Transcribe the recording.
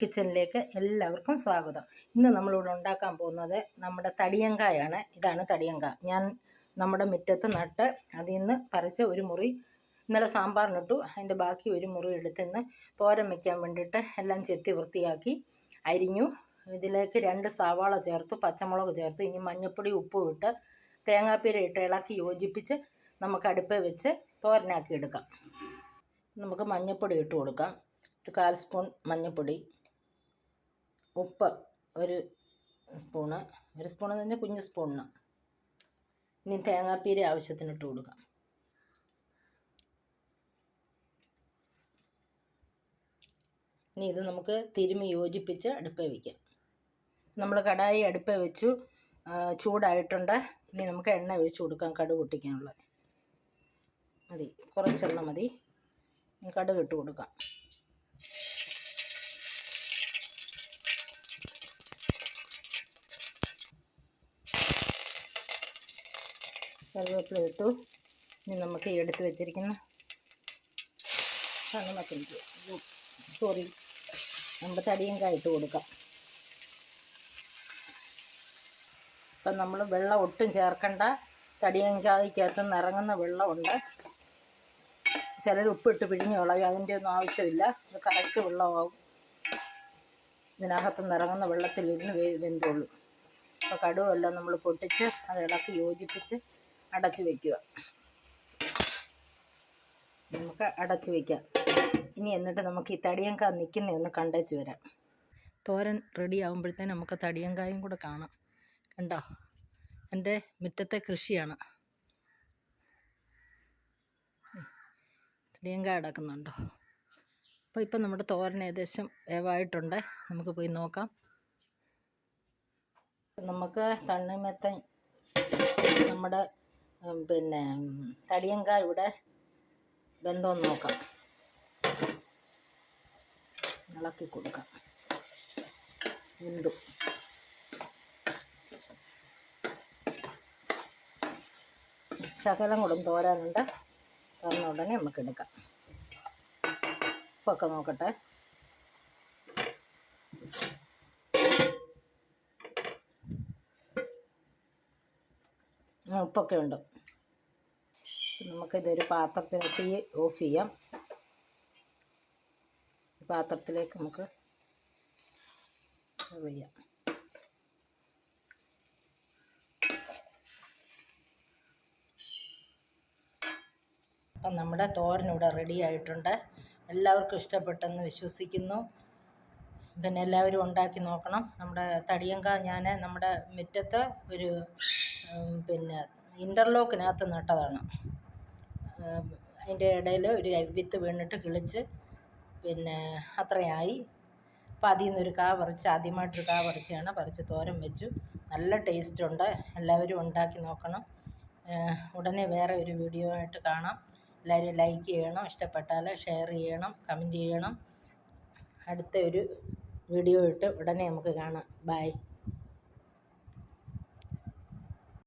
കിച്ചണിലേക്ക് എല്ലാവർക്കും സ്വാഗതം. ഇന്ന് നമ്മളിവിടെ ഉണ്ടാക്കാൻ പോകുന്നത് നമ്മുടെ തടിയങ്കായാണ്. ഇതാണ് തടിയങ്ക. ഞാൻ നമ്മുടെ മുറ്റത്ത് നട്ട് അതിൽ നിന്ന് പറിച്ച ഒരു മുറി ഇന്നലെ സാമ്പാറിനിട്ടു. അതിന്റെ ബാക്കി ഒരു മുറി എടുത്തിന്ന് തോരൻ വയ്ക്കാൻ വേണ്ടിയിട്ട് എല്ലാം ചെത്തി വൃത്തിയാക്കി അരിഞ്ഞു. ഇതിലേക്ക് രണ്ട് സവാള ചേർത്തു പച്ചമുളക് ചേർത്തു. ഇനി മഞ്ഞൾപ്പൊടി ഉപ്പും ഇട്ട് തേങ്ങാപ്പീര ഇട്ട് ഇളക്കി യോജിപ്പിച്ച് നമുക്ക് അടുപ്പ് വെച്ച് തോരനാക്കി എടുക്കാം. നമുക്ക് മഞ്ഞൾപ്പൊടി ഇട്ട് കൊടുക്കാം. ഒരു കാൽ സ്പൂൺ മഞ്ഞൾപ്പൊടി ഉപ്പ് ഒരു സ്പൂണ് ഒരു സ്പൂൺ എന്ന് പറഞ്ഞാൽ കുഞ്ഞ് സ്പൂണിന് ഇനി തേങ്ങാപ്പീര് ആവശ്യത്തിന് ഇട്ട് കൊടുക്കാം. ഇനി ഇത് നമുക്ക് തിരുമി യോജിപ്പിച്ച് അടുപ്പേ വയ്ക്കാം നമ്മൾ കടായി അടുപ്പേ വെച്ചു. ചൂടായിട്ടുണ്ട്. ഇനി നമുക്ക് എണ്ണ ഒഴിച്ചു കൊടുക്കാം കടുക് പൊട്ടിക്കാനുള്ളത് മതി കുറച്ചെണ്ണ മതി. കടുക് ഇട്ട് കൊടുക്കാം. കറിവേപ്പില ഇട്ടു. ഇനി നമുക്ക് ഈ എടുത്ത് വെച്ചിരിക്കുന്ന കണ്ണുമത്തിരിക്കും സോറി നമ്മുടെ തടിയും കായിട്ട് കൊടുക്കാം. ഇപ്പം നമ്മൾ വെള്ളം ഒട്ടും ചേർക്കണ്ട. തടിയങ്കായ്ക്കകത്ത് നിറങ്ങുന്ന വെള്ളമുണ്ട്. ചിലർ ഉപ്പിട്ട് പിഴിഞ്ഞ് കളയും അതിന്റെ ഒന്നും ആവശ്യമില്ല. ഇത് കറക്റ്റ് വെള്ളമാവും. ഇതിനകത്ത് നിറങ്ങുന്ന വെള്ളത്തിൽ വെള്ളത്തിലിരുന്ന് വെന്തുള്ളൂ. വെന്തോളൂ അപ്പോൾ കടുവെല്ലാം നമ്മൾ പൊട്ടിച്ച് അത് ഇളക്കി യോജിപ്പിച്ച് അടച്ച് വെക്കുക. നമുക്ക് അടച്ചു വെക്കാം. ഇനി എന്നിട്ട് നമുക്ക് ഈ തടിയങ്കായ നിൽക്കുന്ന ഒന്ന് കണ്ടേച്ച് വരാം. തോരൻ റെഡി ആകുമ്പോഴത്തേന് നമുക്ക് തടിയങ്കായും കൂടെ കാണാം. കണ്ടോ? എന്റെ മുറ്റത്തെ കൃഷിയാണ്. തടിയങ്കായ അടക്കുന്നുണ്ടോ? അപ്പോൾ ഇപ്പം നമ്മുടെ തോരൻ ഏകദേശം വേവായിട്ടുണ്ട്. നമുക്ക് പോയി നോക്കാം. നമുക്ക് തണ്ണിമത്തൻ നമ്മുടെ പിന്നെ തടിയങ്കായുടെ ബന്ധം നോക്കാം. ഇളക്കി കൊടുക്കാം. വെന്തു ശകലം കൂടും തോരാനുണ്ട്. തന്ന ഉടനെ നമുക്ക് എടുക്കാം. ഉപ്പൊക്കെ നോക്കട്ടെ. ഉപ്പൊക്കെ ഉണ്ട്. നമുക്കിതൊരു പാത്രത്തിന് തീ ഓഫ് ചെയ്യാം. പാത്രത്തിലേക്ക് നമുക്ക് ചെയ്യാം. അപ്പം നമ്മുടെ തോരൻ റെഡി ആയിട്ടുണ്ട്. എല്ലാവർക്കും ഇഷ്ടപ്പെട്ടെന്ന് വിശ്വസിക്കുന്നു. പിന്നെ എല്ലാവരും ഉണ്ടാക്കി നോക്കണം. നമ്മുടെ തടിയങ്ക ഞാൻ നമ്മുടെ മുറ്റത്ത് ഒരു പിന്നെ ഇന്റർലോക്കിനകത്ത് നട്ടതാണ്. അതിന്റെ ഇടയിൽ ഒരു വിത്ത് വീണിട്ട് കിളിച്ച് പിന്നെ അത്രയായി. അപ്പോൾ അതിൽ നിന്നൊരു കാ പറിച്ച് ആദ്യമായിട്ടൊരു കാ പറിച്ചാണ് പറിച്ച് തോരൻ വെച്ചു. നല്ല ടേസ്റ്റ് ഉണ്ട്. എല്ലാവരും ഉണ്ടാക്കി നോക്കണം. ഉടനെ വേറെ ഒരു വീഡിയോ ആയിട്ട് കാണാം. എല്ലാവരും ലൈക്ക് ചെയ്യണം. ഇഷ്ടപ്പെട്ടാൽ ഷെയർ ചെയ്യണം കമന്റ് ചെയ്യണം. അടുത്ത ഒരു വീഡിയോ ഇട്ട് ഉടനെ നമുക്ക് കാണാം. ബൈ